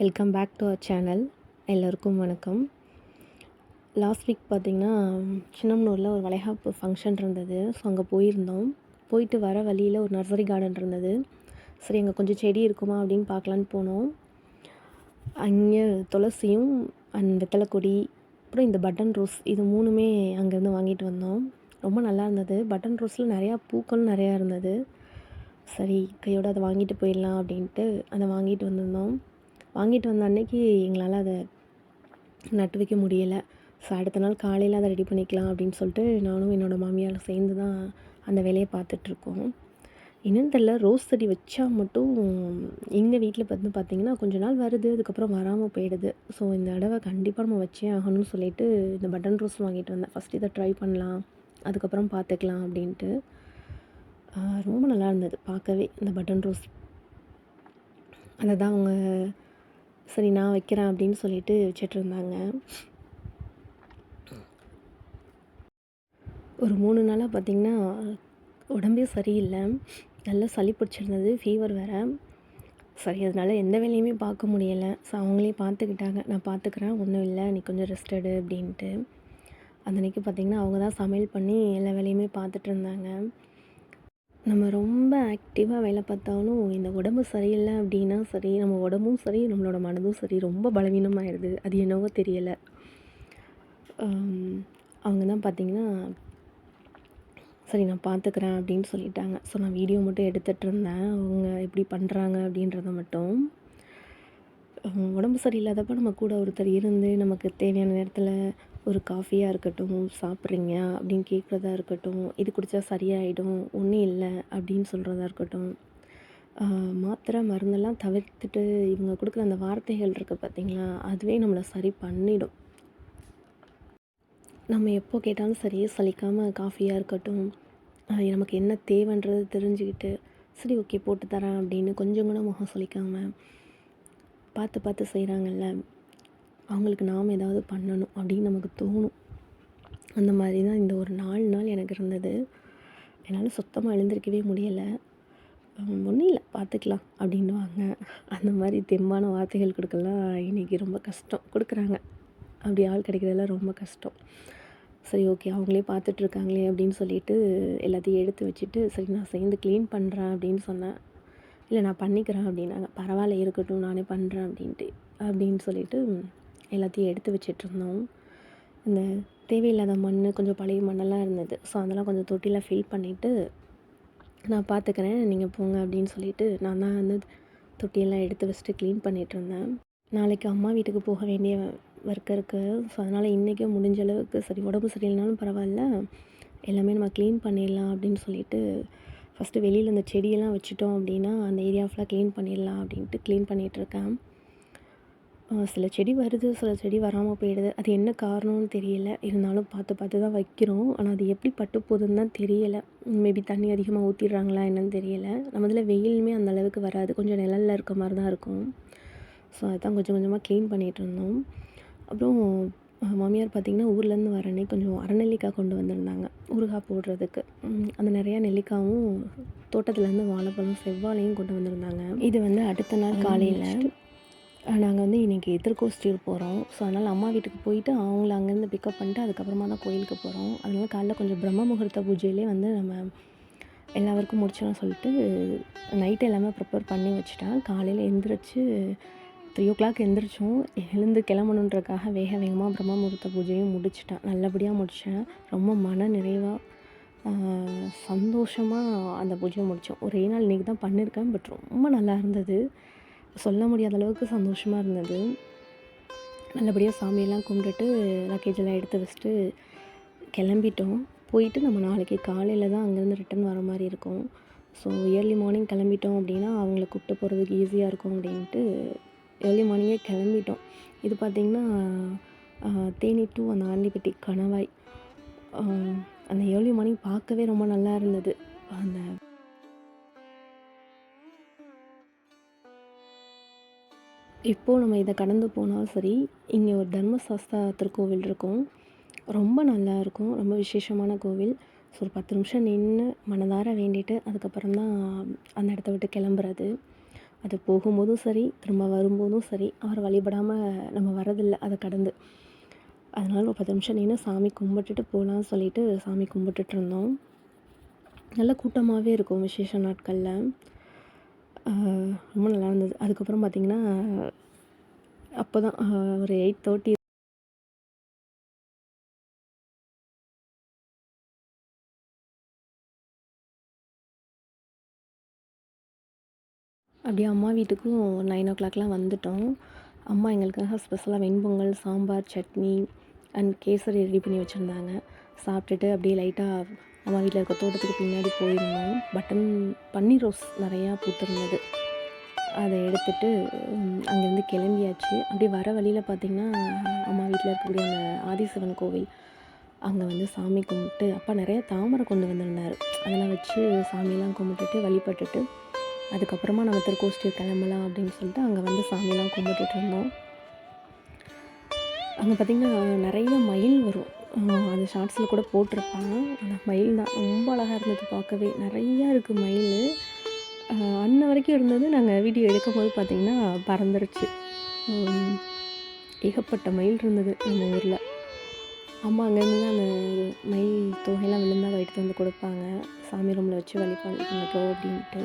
Welcome back to our channel எல்லோருக்கும் வணக்கம். Last week பார்த்திங்கன்னா சின்னமனூரில் ஒரு வளைகாப்பு ஃபங்க்ஷன் இருந்தது. ஸோ அங்கே போயிருந்தோம். போயிட்டு வர வழியில் ஒரு நர்சரி கார்டன் இருந்தது. சரி அங்கே கொஞ்சம் செடி இருக்குமா அப்படின்னு பார்க்கலான்னு போனோம். அங்கே துளசியும் அண்ட் வெத்தலை கொடி அப்புறம் இந்த பட்டன் ரோஸ் இது மூணுமே அங்கேருந்து வாங்கிட்டு வந்தோம். ரொம்ப நல்லா இருந்தது. பட்டன் ரோஸில் நிறையா பூக்கள் நிறையா இருந்தது. சரி கையோடு அதை வாங்கிட்டு போயிடலாம் அப்படின்ட்டு அதை வாங்கிட்டு வந்திருந்தோம். வாங்கிட்டு வந்த அன்னைக்கு எங்களால் அதை நட்டு வைக்க முடியலை. ஸோ அடுத்த நாள் காலையில் அதை ரெடி பண்ணிக்கலாம் அப்படின்னு சொல்லிட்டு நானும் என்னோடய மாமியார் சேர்ந்து தான் அந்த வேலையை பார்த்துட்ருக்கோம் என்னன்னு தெரில ரோஸ் செடி வச்சா மட்டும் எங்கள் வீட்டில் வந்து பார்த்திங்கன்னா கொஞ்ச நாள் வருது அதுக்கப்புறம் வராமல் போயிடுது. ஸோ இந்த தடவை கண்டிப்பாக நம்ம வச்சே ஆகணும்னு சொல்லிட்டு இந்த பட்டன் ரோஸ் வாங்கிட்டு வந்தேன். ஃபஸ்ட் இதை ட்ரை பண்ணலாம் அதுக்கப்புறம் பார்த்துக்கலாம் அப்படின்ட்டு. ரொம்ப நல்லா இருந்தது பார்க்கவே இந்த பட்டன் ரோஸ் அதை தான் அவங்க சரி நான் வைக்கிறேன் அப்படின்னு சொல்லிட்டு வச்சிட்ருந்தாங்க ஒரு மூணு நாளாக பார்த்திங்கன்னா உடம்பே சரியில்லை. நல்லா சளி பிடிச்சிருந்தது ஃபீவர் வேறு. சரி அதனால் எந்த வேலையுமே பார்க்க முடியலை. ஸோ அவங்களே பார்த்துக்கிட்டாங்க. நான் பார்த்துக்கிறேன் ஒன்றும் இல்லை நீ கொஞ்சம் ரெஸ்ட் எடு அப்படின்ட்டு. அன்றைக்கி பார்த்திங்கன்னா அவங்க தான் சமையல் பண்ணி எல்லா வேலையுமே பார்த்துட்டு இருந்தாங்க. நம்ம ரொம்ப ஆக்டிவாக வேலை பார்த்தாலும் இந்த உடம்பு சரியில்லை அப்படின்னா சரி நம்ம உடம்பும் சரி நம்மளோட மனதும் சரி ரொம்ப பலவீனமாயிடுது. அது என்னவோ தெரியலை. அவங்க தான் பார்த்திங்கன்னா சரி நான் பார்த்துக்கிறேன் அப்படின்னு சொல்லிட்டாங்க. ஸோ நான் வீடியோ மட்டும் எடுத்துகிட்டு இருந்தேன். அவங்க எப்படி பண்ணுறாங்க அப்படின்றத மட்டும். உடம்பு சரியில்லாதப்போ நம்ம கூட ஒருத்தர் இருந்து நமக்கு தேவையான நேரத்தில் ஒரு காஃபியாக இருக்கட்டும் சாப்பிட்றீங்க அப்படின்னு கேட்குறதா இருக்கட்டும் இது குடித்தா சரியாயிடும் ஒன்றும் இல்லை அப்படின்னு சொல்கிறதா இருக்கட்டும். மாத்திரை மருந்தெல்லாம் தவிர்த்துட்டு இவங்க கொடுக்குற அந்த வார்த்தைகள் இருக்குது பார்த்திங்களா அதுவே நம்மளை சரி பண்ணிடும். நம்ம எப்போ கேட்டாலும் சரியே சலிக்காமல் காஃபியாக இருக்கட்டும் நமக்கு என்ன தேவைன்றது தெரிஞ்சுக்கிட்டு சரி ஓகே போட்டு தரேன் அப்படின்னு கொஞ்சம் கூட முகம் சலிக்காமல் பார்த்து பார்த்து செய்கிறாங்கல்ல அவங்களுக்கு நாம் ஏதாவது பண்ணணும் அப்படின்னு நமக்கு தோணும். அந்த மாதிரி தான் இந்த ஒரு நாலு நாள் எனக்கு இருந்தது. என்னால் சுத்தமாக எழுந்திருக்கவே முடியலை. ஒன்றும் இல்லை பார்த்துக்கலாம் அப்படின்வாங்க அந்த மாதிரி தெம்பான வார்த்தைகள் கொடுக்கலாம். இன்றைக்கி ரொம்ப கஷ்டம் கொடுக்குறாங்க. அப்படி ஆள் கிடைக்கிறதெல்லாம் ரொம்ப கஷ்டம். சரி ஓகே அவங்களே பார்த்துட்ருக்காங்களே அப்படின்னு சொல்லிட்டு எல்லாத்தையும் எடுத்து வச்சுட்டு சரி நான் சேர்ந்து க்ளீன் பண்ணுறேன் அப்படின்னு சொன்னேன். இல்லை நான் பண்ணிக்கிறேன் அப்படின்னாங்க. பரவாயில்ல இருக்கட்டும் நானே பண்ணுறேன் அப்படின்ட்டு அப்படின்னு சொல்லிட்டு எல்லாத்தையும் எடுத்து வச்சிட்ருந்தோம். இந்த தேவையில்லாத மண் கொஞ்சம் பழைய மண்ணெல்லாம் இருந்தது. ஸோ அதெல்லாம் கொஞ்சம் தொட்டியில் ஃபில் பண்ணிவிட்டு நான் பார்த்துக்கிறேன் நீங்கள் போங்க அப்படின்னு சொல்லிட்டு நான் தான் வந்து தொட்டியெல்லாம் எடுத்து வச்சுட்டு க்ளீன் பண்ணிகிட்ருந்தேன் நாளைக்கு அம்மா வீட்டுக்கு போக வேண்டிய ஒர்க் இருக்குது ஸோ அதனால் இன்றைக்கே முடிஞ்ச அளவுக்கு சரி உடம்பு சரியில்லைனாலும் பரவாயில்ல. எல்லாமே நம்ம க்ளீன் பண்ணிடலாம் அப்படின்னு சொல்லிட்டு ஃபஸ்ட்டு வெளியில் இந்த செடியெல்லாம் வச்சுட்டோம் அப்படின்னா அந்த ஏரியா ஃபுல்லாக க்ளீன் பண்ணிடலாம் அப்படின்ட்டு க்ளீன் பண்ணிகிட்ருக்கேன் சில செடி வருது சில செடி வராமல் போயிடுது. அது என்ன காரணம்னு தெரியல. இருந்தாலும் பார்த்து பார்த்து தான் வைக்கிறோம். ஆனால் அது எப்படி பட்டு போகுதுன்னு தான் தெரியலை. மேபி தண்ணி அதிகமாக ஊற்றிடுறாங்களா என்னன்னு தெரியலை. நம்மதில் வெயிலுமே அந்த அளவுக்கு வராது. கொஞ்சம் நிழலில் இருக்க மாதிரி தான் இருக்கும். ஸோ அதுதான் கொஞ்சம் கொஞ்சமாக க்ளீன் பண்ணிகிட்டு இருந்தோம். அப்புறம் மாமியார் பார்த்திங்கன்னா ஊர்லேருந்து வரனே கொஞ்சம் அரநெல்லிக்காய் கொண்டு வந்திருந்தாங்க. ஊறுகாய் போடுறதுக்கு. அந்த நிறையா நெல்லிக்காயும் தோட்டத்துலேருந்து வாழைப்பழம் செவ்வாழையும் கொண்டு வந்திருந்தாங்க. இது வந்து அடுத்த நாள் காலையில். நாங்கள் வந்து இன்றைக்கி திருக்கோஷ்டியூர் போகிறோம். ஸோ அதனால் அம்மா வீட்டுக்கு போயிட்டு அவங்கள அங்கேருந்து பிக்கப் பண்ணிட்டு அதுக்கப்புறமா தான் கோயிலுக்கு போகிறோம். அதனால் காலைல கொஞ்சம் பிரம்ம முகூர்த்த பூஜையிலே வந்து நம்ம எல்லாருக்கும் முடிச்சோம்னு சொல்லிட்டு நைட்டு எல்லாமே ப்ரிப்பேர் பண்ணி வச்சுட்டேன். காலையில் எழுந்திரிச்சு த்ரீ ஓ கிளாக் எழுந்திரிச்சோம் எழுந்து கிளம்பணுன்றக்காக வேக வேகமாக பிரம்ம முகூர்த்த பூஜையும் முடிச்சிட்டேன். நல்லபடியாக முடித்தேன் ரொம்ப மன நிறைவாக சந்தோஷமாக அந்த பூஜையை முடித்தோம் ஒரே நாள் இன்றைக்கி தான் பண்ணியிருக்கேன். பட் ரொம்ப நல்லா இருந்தது. சொல்ல முடியாத அளவுக்கு சந்தோஷமாக இருந்தது. நல்லபடியாக சாமியெல்லாம் கும்பிட்டுட்டு லக்கேஜெல்லாம் எடுத்து வச்சுட்டு கிளம்பிட்டோம். போயிட்டு நம்ம நாளைக்கு காலையில் தான் அங்கேருந்து ரிட்டன் வர மாதிரி இருக்கும். ஸோ இயர்லி மார்னிங் கிளம்பிட்டோம் அப்படின்னா அவங்கள கூப்பிட்டு போகிறதுக்கு ஈஸியாக இருக்கும் அப்படின்ட்டு ஏர்லி மார்னிங்கே கிளம்பிட்டோம். இது பார்த்திங்கன்னா தேனி டூ அந்த ஆண்டிப்பட்டி கணவாய். அந்த ஏர்லி மார்னிங் பார்க்கவே ரொம்ப நல்லா இருந்தது. அந்த இப்போது நம்ம இதை கடந்து போனால் சரி இங்கே ஒரு தர்மசாஸ்தா திருக்கோவில் இருக்கும். ரொம்ப நல்லா இருக்கும். ரொம்ப விசேஷமான கோவில். ஸோ ஒரு பத்து நிமிஷம் நின்று மனதார வேண்டிட்டு அதுக்கப்புறம் தான் அந்த இடத்த விட்டு கிளம்புறது. அது போகும்போதும் சரி திரும்ப வரும்போதும் சரி அவரை வழிபடாமல் நம்ம வரதில்லை அதை கடந்து. அதனால் ஒரு பத்து நிமிஷம் நின்று சாமி கும்பிட்டுட்டு போகலான்னு சொல்லிட்டு சாமி கும்பிட்டுட்டு இருந்தோம். நல்ல கூட்டமாகவே இருக்கும் விசேஷ நாட்களில். ரொம்ப நல்லா இருந்தது. அதுக்கப்புறம் பார்த்திங்கன்னா அப்போ தான் ஒரு எயிட் தேர்ட்டி அப்படியே அம்மா வீட்டுக்கும் நைன் ஓ கிளாக்லாம் வந்துட்டோம். அம்மா எங்களுக்காக ஸ்பெஷலாக வெண்பொங்கல் சாம்பார் சட்னி அண்ட் கேசரி ரெடி பண்ணி வச்சுருந்தாங்க. சாப்பிட்டுட்டு அப்படியே லைட்டாக அம்மா வீட்டில் இருக்க தோட்டத்துக்கு பின்னாடி போயிருந்தோம். பட்டன் பன்னீர் ரோஸ் நிறையா பூத்திருந்தது. அதை எடுத்துட்டு அங்கேருந்து கிளம்பியாச்சு. அப்படியே வர வழியில் பார்த்திங்கன்னா அம்மா வீட்டில் இருக்கக்கூடிய அந்த ஆதிசிவன் கோவில். அங்கே வந்து சாமி கும்பிட்டு அப்பா நிறைய தாமரை கொண்டு வந்திருந்தார். அதெல்லாம் வச்சு சாமியெல்லாம் கும்பிட்டுட்டு வழிபட்டுட்டு அதுக்கப்புறமா நம்ம திருக்கோஷ்டியூர் கிளம்பலாம் அப்படின்னு சொல்லிட்டு அங்கே வந்து சாமியெல்லாம் கும்பிட்டுட்டு இருந்தோம். அங்கே பார்த்திங்கன்னா நிறைய மயில் வரும். அந்த அது ஷார்ட்ஸில் கூட போட்டிருப்பாங்க. அந்த மயில் தான் ரொம்ப அழகாக இருந்தது பார்க்கவே. நிறையா இருக்குது மயில். அன்ன வரைக்கும் இருந்தது. நாங்கள் வீடியோ எடுக்கும்போது பார்த்திங்கன்னா பறந்துருச்சு. ஏகப்பட்ட மயில் இருந்தது நம்ம ஊரில். அம்மா அங்கேருந்து தான் அந்த மயில் தொகையெல்லாம் விழுந்தா எடுத்து வந்து கொடுப்பாங்க. சாமி ரூமில் வச்சு வழிபாடு அப்படின்ட்டு.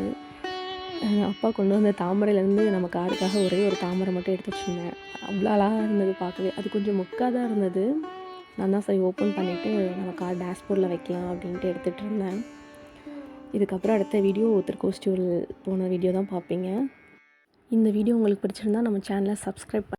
அப்பா கொண்டு வந்த தாமரையிலேருந்து நம்ம காருக்காக ஒரே ஒரு தாமரை மட்டும் எடுத்து வச்சுருந்தேன். அவ்வளோ அழகாக இருந்தது பார்க்கவே. அது கொஞ்சம் மொக்காக தான் இருந்தது. நான் தான் சரி ஓப்பன் பண்ணிவிட்டு நம்ம கார் டேஷ்போர்டில் வைக்கலாம் அப்படின்ட்டு எடுத்துகிட்டு இருந்தேன். இதுக்கப்புறம் அடுத்த வீடியோ ஒருத்தர் கோஸ்டியூல் போன வீடியோ தான் பார்ப்பீங்க. இந்த வீடியோ உங்களுக்கு பிடிச்சிருந்தா நம்ம சேனலை சப்ஸ்கிரைப்